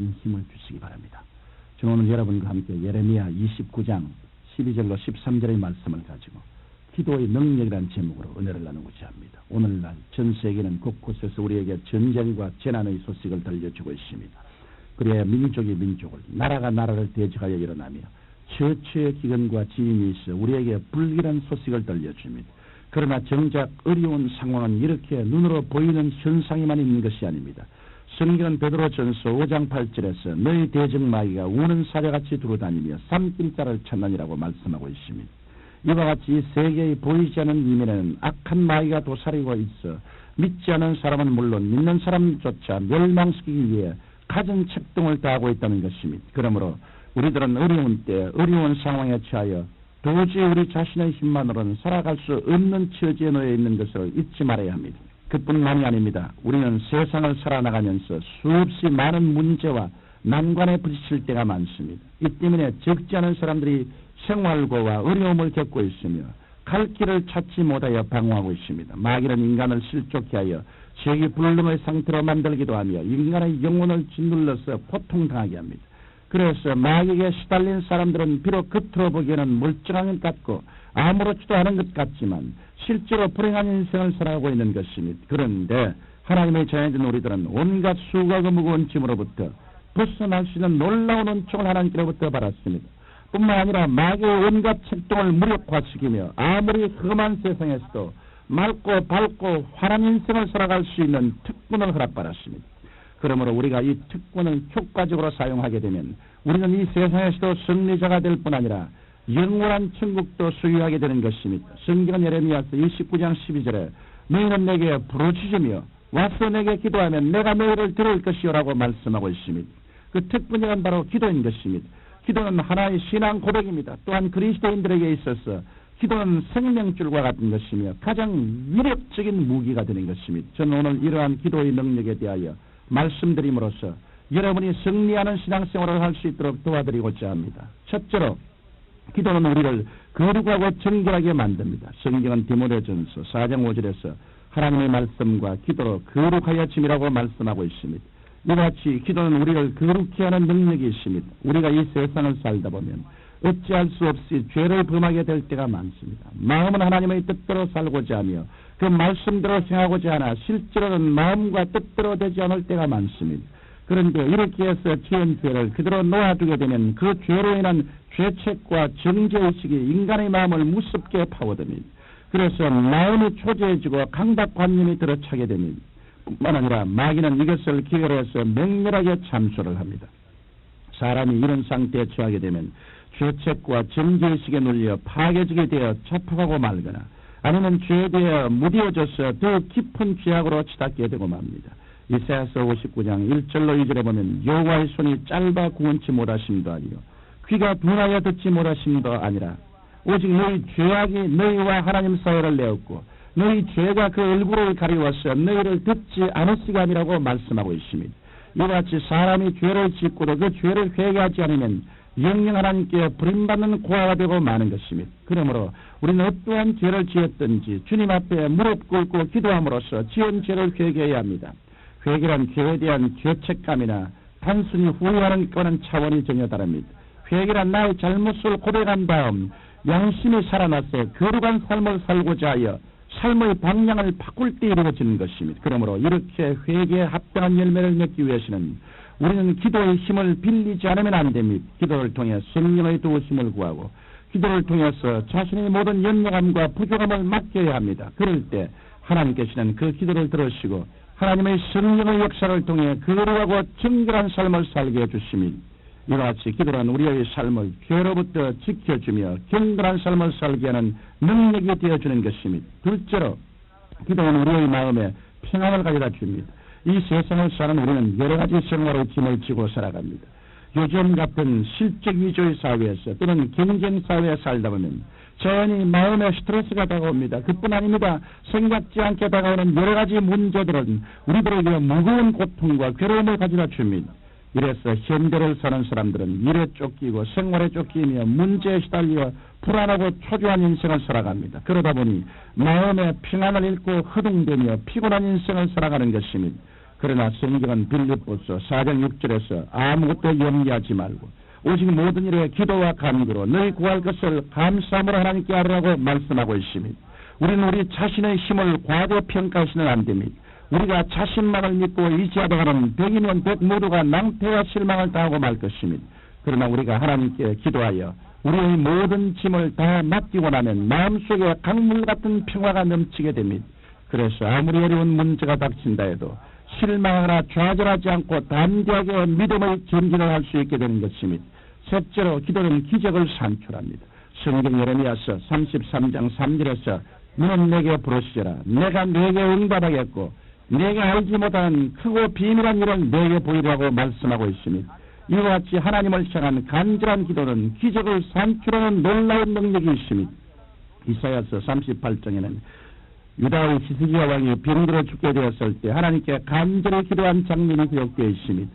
신 힘을 주시기 바랍니다. 저는 오늘 여러분과 함께 예레미야 29장 12절로 13절의 말씀을 가지고 기도의 능력이라는 제목으로 은혜를 나누고자 합니다. 오늘날 전 세계는 곳곳에서 우리에게 전쟁과 재난의 소식을 들려주고 있습니다. 그래야 민족이 민족을, 나라가 나라를 대적하여 일어나며 처처의 기근과 지인이 있어 우리에게 불길한 소식을 들려줍니다. 그러나 정작 어려운 상황은 이렇게 눈으로 보이는 현상이만 있는 것이 아닙니다. 성경은 베드로 전서 5장 8절에서 너희 대적마귀가 우는 사자같이 두루다니며 삼김자를 찾느니라고 말씀하고 있습니다. 이와 같이 세계에 보이지 않는 이면에는 악한 마귀가 도사리고 있어 믿지 않은 사람은 물론 믿는 사람조차 멸망시키기 위해 가진 책동을 다하고 있다는 것입니다. 그러므로 우리들은 어려운 때 어려운 상황에 처하여 도저히 우리 자신의 힘만으로는 살아갈 수 없는 처지에 놓여 있는 것을 잊지 말아야 합니다. 그뿐만이 아닙니다. 우리는 세상을 살아나가면서 수없이 많은 문제와 난관에 부딪힐 때가 많습니다. 이 때문에 적지 않은 사람들이 생활고와 어려움을 겪고 있으며 갈 길을 찾지 못하여 방황하고 있습니다. 마귀는 인간을 실족케 하여 세계 불능의 상태로 만들기도 하며 인간의 영혼을 짓눌러서 고통당하게 합니다. 그래서 마귀에게 시달린 사람들은 비록 겉으로 보기에는 멀쩡한 것 같고 아무렇지도 않은 것 같지만 실제로 불행한 인생을 살아가고 있는 것입니다. 그런데 하나님의 자녀된 우리들은 온갖 수고하고 무거운 짐으로부터 벗어날 수 있는 놀라운 은총을 하나님께로부터 받았습니다. 뿐만 아니라 마귀의 온갖 책동을 무력화시키며 아무리 험한 세상에서도 맑고 밝고 환한 인생을 살아갈 수 있는 특권을 허락받았습니다. 그러므로 우리가 이 특권을 효과적으로 사용하게 되면 우리는 이 세상에서도 승리자가 될 뿐 아니라 영원한 천국도 소유하게 되는 것입니다. 성경 예레미야서 29장 12절에 너희는 내게 부르짖으며 와서 내게 기도하면 내가 너희를 들을 것이요라고 말씀하고 있습니다. 그 특권이란 바로 기도인 것입니다. 기도는 하나의 신앙 고백입니다. 또한 그리스도인들에게 있어서 기도는 생명줄과 같은 것이며 가장 위력적인 무기가 되는 것입니다. 저는 오늘 이러한 기도의 능력에 대하여 말씀드림으로써 여러분이 승리하는 신앙생활을 할 수 있도록 도와드리고자 합니다. 첫째로 기도는 우리를 거룩하고 정결하게 만듭니다. 성경은 디모데전서 4장 5절에서 하나님의 말씀과 기도로 거룩하여 짐이라고 말씀하고 있습니다. 이와 같이 기도는 우리를 거룩히 하는 능력이 있습니다. 우리가 이 세상을 살다 보면 어찌할 수 없이 죄를 범하게 될 때가 많습니다. 마음은 하나님의 뜻대로 살고자 하며 그 말씀대로 생하고자 하나 실제로는 마음과 뜻대로 되지 않을 때가 많습니다. 그런데 이렇게 해서 지은 죄를 그대로 놓아두게 되면 그 죄로 인한 죄책과 정죄의식이 인간의 마음을 무섭게 파고듭니다. 그래서 마음이 초조해지고 강박관념이 들어차게 됩니다. 뿐만 아니라 마귀는 이것을 기회로 해서 맹렬하게 참소를 합니다. 사람이 이런 상태에 처하게 되면 죄책과 정죄의식에 눌려 파괴지게 되어 자폭하고 말거나 아니면 죄에 대해 무디어져서 더 깊은 죄악으로 치닫게 되고 맙니다. 이사야서 59장 1절로 2절에 보면 여호와의 손이 짧아 구원치 못하심도 아니요 귀가 둔하여 듣지 못하심도 아니라 오직 너희 죄악이 너희와 하나님 사이를 내었고 너희 죄가 그 얼굴을 가리워서 너희를 듣지 않을수가 아니라고 말씀하고 있습니다. 이와 같이 사람이 죄를 짓고도 그 죄를 회개하지 않으면 영영 하나님께 부림받는 고아가 되고 마는 것입니다. 그러므로 우리는 어떠한 죄를 지었든지 주님 앞에 무릎 꿇고 기도함으로써 지은 죄를 회개해야 합니다. 회개란 죄에 대한 죄책감이나 단순히 후회하는 거는 차원이 전혀 다릅니다. 회개란 나의 잘못을 고백한 다음 양심이 살아나서 거룩한 삶을 살고자 하여 삶의 방향을 바꿀 때 이루어지는 것입니다. 그러므로 이렇게 회개에 합당한 열매를 맺기 위해서는 우리는 기도의 힘을 빌리지 않으면 안 됩니다. 기도를 통해 성령의 도우심을 구하고 기도를 통해서 자신의 모든 연약함과 부족함을 맡겨야 합니다. 그럴 때 하나님께서는 그 기도를 들으시고 하나님의 성령의 역사를 통해 거룩하고 정결한 삶을 살게 해주시니 이와 같이 기도란 우리의 삶을 죄로부터 지켜주며 경건한 삶을 살게 하는 능력이 되어주는 것입니다. 둘째로 기도는 우리의 마음에 평안을 가져다 줍니다. 이 세상을 사는 우리는 여러 가지 생활의 짐을 지고 살아갑니다. 요즘 같은 실적 위주의 사회에서 또는 경쟁 사회에 살다 보면 자연히 마음에 스트레스가 다가옵니다. 그뿐 아닙니다. 생각지 않게 다가오는 여러 가지 문제들은 우리들에게 무거운 고통과 괴로움을 가져다 줍니다. 이래서 현대를 사는 사람들은 일에 쫓기고 생활에 쫓기며 문제에 시달려 불안하고 초조한 인생을 살아갑니다. 그러다 보니 마음의 평안을 잃고 허둥대며 피곤한 인생을 살아가는 것입니다. 그러나 성경은 빌립보서 4장 6절에서 아무것도 염려하지 말고 오직 모든 일에 기도와 간구로 너희 구할 것을 감사함으로 하나님께 하라고 말씀하고 있습니다. 우리는 우리 자신의 힘을 과대평가하시는 안 됩니다. 우리가 자신만을 믿고 의지하다가는 백이면 백 모두가 낭패와 실망을 당하고 말 것입니다. 그러나 우리가 하나님께 기도하여 우리의 모든 짐을 다 맡기고 나면 마음속에 강물 같은 평화가 넘치게 됩니다. 그래서 아무리 어려운 문제가 닥친다 해도 실망하거나 좌절하지 않고 담대하게 믿음의 전진을 할 수 있게 되는 것입니다. 셋째로 기도는 기적을 산출합니다. 성경 예레미야서 33장 3절에서 너는 내게 부르시라 내가 내게 응답하겠고 내가 알지 못한 크고 비밀한 일을 내게 보이라고 말씀하고 있습니다. 이와 같이 하나님을 향한 간절한 기도는 기적을 산출하는 놀라운 능력이 있습니다. 이사야서 38장에는 유다의 히스기야 왕이 병들어 죽게 되었을 때 하나님께 간절히 기도한 장면이 기록되어 있습니다.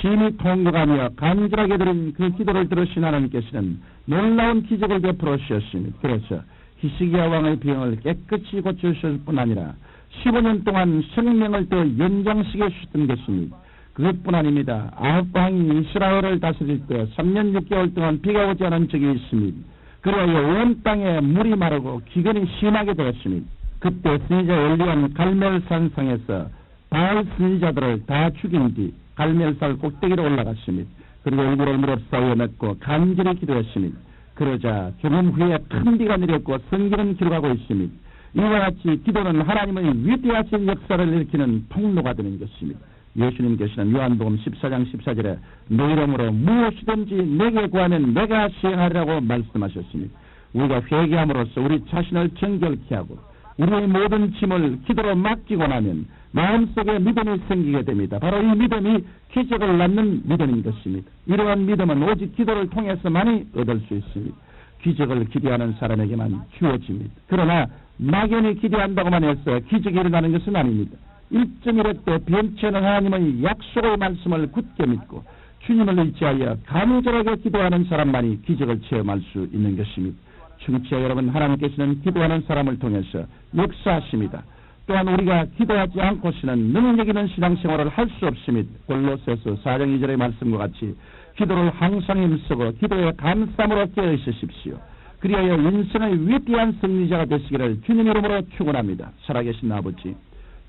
심히 통곡하며 간절하게 드린 그 기도를 들으신 하나님께서는 놀라운 기적을 베풀어 주셨습니다. 그래서 히스기야 왕의 병을 깨끗이 고쳐주실 뿐 아니라 15년 동안 생명을 더 연장시켜 주셨던 것입니다. 그것뿐 아닙니다. 아합 왕이 이스라엘을 다스릴 때 3년 6개월 동안 비가 오지 않은 적이 있습니다. 그리하여 온 땅에 물이 마르고 기근이 심하게 되었습니다. 그때 선지자 엘리야는 갈멜산상에서 바알 선지자들을 다 죽인 뒤 갈멜산 꼭대기로 올라갔습니다. 그리고 얼굴을 무릎 사이에 맺고 간절히 기도했습니다. 그러자 조금 후에 큰 비가 내렸고 성경은 기록하고 있습니다. 이와 같이 기도는 하나님의 위대하신 역사를 일으키는 통로가 되는 것입니다. 예수님께서는 요한복음 14장 14절에 내 이름으로 무엇이든지 내게 구하면 내가 시행하리라고 말씀하셨습니다. 우리가 회개함으로써 우리 자신을 정결케 하고 우리의 모든 짐을 기도로 맡기고 나면 마음속에 믿음이 생기게 됩니다. 바로 이 믿음이 기적을 낳는 믿음인 것입니다. 이러한 믿음은 오직 기도를 통해서만이 얻을 수 있습니다. 기적을 기대하는 사람에게만 주어집니다. 그러나 막연히 기대한다고만 해서 기적이 일어나는 것은 아닙니다. 1.1회 때 변치하는 하나님의 약속의 말씀을 굳게 믿고 주님을 의지하여 간절하게 기도하는 사람만이 기적을 체험할 수 있는 것입니다. 청취자 여러분 하나님께서는 기도하는 사람을 통해서 역사하십니다. 또한 우리가 기도하지 않고서는 능력 있는 신앙생활을 할 수 없습니다. 골로새서 4장 2절의 말씀과 같이 기도를 항상 힘쓰고 기도에 감사함으로 깨어 있으십시오. 그리하여 인생의 위대한 승리자가 되시기를 주님 이름으로 축원합니다. 살아계신 아버지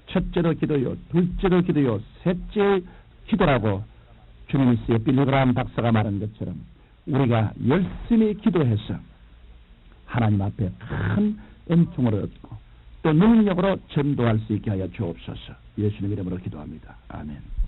첫째로 기도요 둘째로 기도요 셋째 기도라고 주님이스의 빌리그람 박사가 말한 것처럼 우리가 열심히 기도해서 하나님 앞에 큰 은총을 얻고 또 능력으로 전도할 수 있게 하여 주옵소서 예수님 이름으로 기도합니다. 아멘.